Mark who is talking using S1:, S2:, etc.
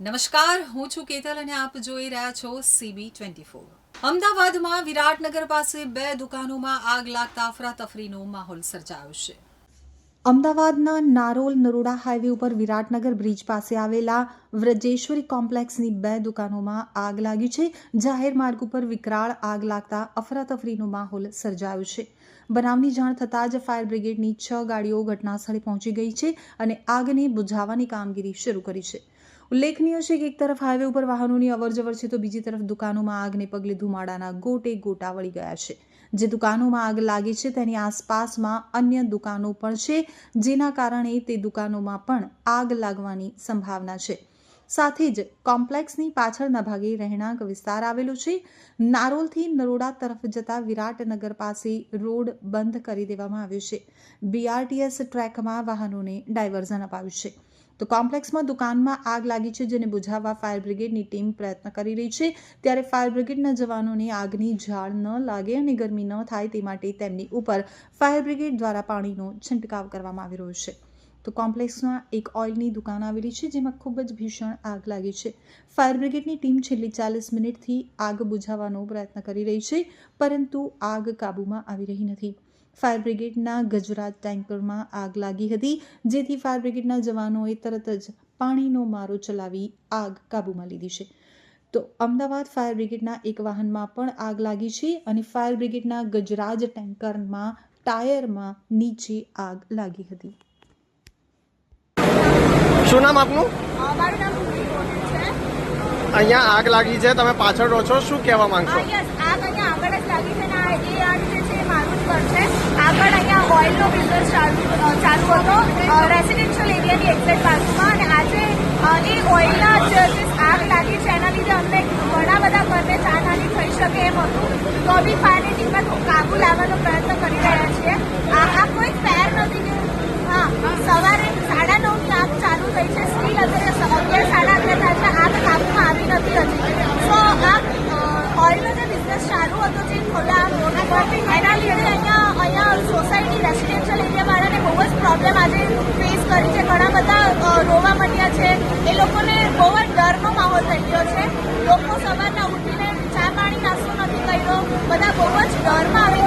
S1: નમસ્કાર, હું છું કેતલ અને આપ જોઈ રહ્યા છો સીબી ટ્વેન્ટી ફોર અમદાવાદમાં વિરાટનગર પાસે બે દુકાનોમાં આગ લાગતા અફરાતફરીનો માહોલ સર્જાયો છે.
S2: અમદાવાદના નારોલ નરોડા હાઈવે ઉપર વિરાટનગર બ્રિજ પાસે આવેલા વ્રજેશ્વરી કોમ્પ્લેક્સની બે દુકાનોમાં આગ લાગી છે. જાહેર માર્ગ ઉપર વિકરાળ આગ લાગતા અફરાતફરીનો માહોલ સર્જાયો છે. બનાવની જાણ થતાં જ ફાયર બ્રિગેડની છ ગાડીઓ ઘટનાસ્થળે પહોંચી ગઈ છે અને આગને બુઝાવવાની કામગીરી શરૂ કરી છે. ઉલ્લેખનીય છે કે એક તરફ હાઈવે ઉપર વાહનોની અવરજવર છે તો બીજી તરફ દુકાનોમાં આગને પગલે ધુમાડાના ગોટે ગોટા વળી ગયા છે. જે દુકાનોમાં આગ લાગી છે તેની આસપાસમાં અન્ય દુકાનો પણ છે, જેના કારણે તે દુકાનોમાં પણ આગ લાગવાની સંભાવના છે. સાથે જ કોમ્પ્લેક્સની પાછળના ભાગે રહેણાંક વિસ્તાર આવેલો છે. નારોલથી નરોડા તરફ જતા વિરાટનગર પાસે રોડ બંધ કરી દેવામાં આવ્યો છે. બીઆરટીએસ ટ્રેકમાં વાહનોને ડાયવર્ઝન અપાવ્યું છે. તો કોમ્પ્લેક્સમાં દુકાનમાં આગ લાગી છે જેને બુઝાવવા ફાયર બ્રિગેડની ટીમ પ્રયત્ન કરી રહી છે. ત્યારે ફાયર બ્રિગેડના જવાનોને આગની ઝાડ ન લાગે અને ગરમી ન થાય તે માટે તેમની ઉપર ફાયર બ્રિગેડ દ્વારા પાણીનો છંટકાવ કરવામાં આવી રહ્યો છે. તો કોમ્પ્લેક્સમાં એક ઓઇલની દુકાન આવેલી છે જેમાં ખૂબ જ ભીષણ આગ લાગી છે. ફાયર બ્રિગેડની ટીમ છેલ્લી ચાલીસ મિનિટથી આગ બુઝાવવાનો પ્રયત્ન કરી રહી છે, પરંતુ આગ કાબૂમાં આવી રહી નથી. ફાયર બ્રિગેડના ગજરાજ ટેન્કરમાં આગ લાગી હતી જેથી ફાયર બ્રિગેડના જવાનોએ તરત જ પાણીનો મારો ચલાવી આગ કાબૂમાં લીધી છે. તો અમદાવાદ ફાયર બ્રિગેડના એક વાહનમાં પણ આગ લાગી છે અને ફાયર બ્રિગેડના ગજરાજ ટેન્કરમાં ટાયરમાં નીચે આગ લાગી હતી.
S3: શું નામ આપનું?
S4: મારું નામ ભૂમિ ગોહિલ છે.
S3: અહીંયા આગ લાગી છે તમે પાછળ રહો છો શું કહેવા માંગશો
S4: હા યસ આગ અહીંયા આગળ જ લાગી છે ને આ એ આગ જે છે એ મારું જ ઘર છે આગળ અહીંયા ઓઇલનો બિઝનેસ ચાલુ હતો રેસિડેન્શિયલ એરિયાની એક્ઝેક્ટ બાજુમાં અને આજે અ, એ ઓઇલના જ આગ લાગી છે એના લીધે અમને ઘણા બધા ઘરને જાનહાની થઈ શકે એમ હતું. તો બી પાણી ટીમે કાબુ લાવવાનો પ્રયત્ન કરી રહ્યા છીએ. આ કોઈ ફેર નથી કે હા સવારે સાડા નવની આગ ચાલુ થઈ છે. સ્ટીલ અત્યારે અગિયાર સાડા અગિયાર થાય છે. આગ કાબુમાં આવી નથી હજી. સો આ ઓઇલનો જે બિઝનેસ ચાલુ હતો જે ખોલા એના લીધે અહીંયા અહીંયા સોસાયટી પ્રોબ્લેમ આજે ફેસ કરી છે. ઘણા બધા રોવા માંડ્યા છે. એ લોકોને બહુ જ ડરનો માહોલ થઈ ગયો છે. લોકો સવારના ઉઠીને ચા પાણી નાસ્તો નથી કર્યો. બધા બહુ જ ડરમાં આવે